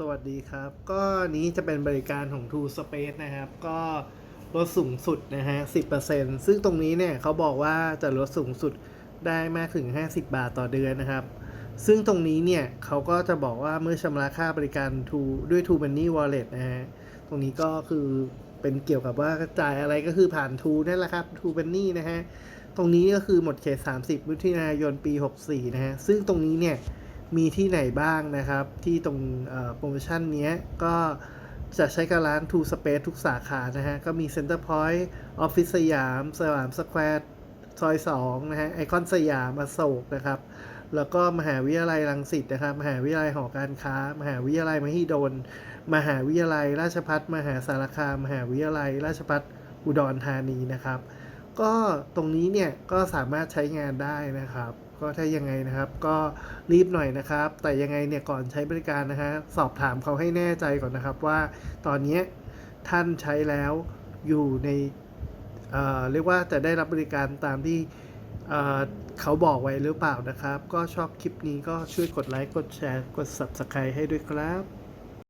สวัสดีครับ ก็นี้จะเป็นบริการของ True Space นะครับ ก็ลดสูงสุดนะฮะ 10%ซึ่งตรงนี้เนี่ยเขาบอกว่าจะลดสูงสุดได้มากถึง 50 บาทต่อเดือนนะครับ ซึ่งตรงนี้เนี่ยเขาก็จะบอกว่าเมื่อชำระค่าบริการ True ด้วย True Money Wallet นะฮะ ตรงนี้ก็คือเป็นเกี่ยวกับว่าจ่ายอะไรก็คือผ่าน True นั่นแหละครับ True Money นะฮะ ตรงนี้ก็คือหมดเขต 30มิถุนายนปี 64 นะฮะ ซึ่งตรงนี้เนี่ย มีที่ไหนบ้างนะครับ ที่ตรงโปรโมชั่นนี้ก็จะใช้กับร้าน True Space ทุกสาขานะฮะ ก็มี Center Point ออฟฟิศสยาม สยามสแควร์ซอย2นะฮะไอคอนสยามอโศกนะครับ แล้วก็มหาวิทยาลัยรังสิตนะครับ มหาวิทยาลัยหอการค้า มหาวิทยาลัยมหิดล มหาวิทยาลัย ราชภัฏมหาสารคาม มหาวิทยาลัย ราชภัฏอุดรธานีนะครับ ก็ตรงนี้เนี่ยก็สามารถใช้งานได้นะครับ ก็ถ้ายังไงนะครับ ก็รีบหน่อยนะครับ แต่ยังไงเนี่ยก่อนใช้บริการนะฮะสอบถามเขาให้แน่ใจก่อนนะครับว่าตอนนี้ท่านใช้แล้วอยู่ในเอ่อเรียกว่าจะได้รับบริการตามที่เเขาบอกไว้หรือเปล่านะครับ ก็ชอบคลิปนี้ก็ช่วยกดไลค์กดแชร์กด Subscribe ให้ด้วยครับ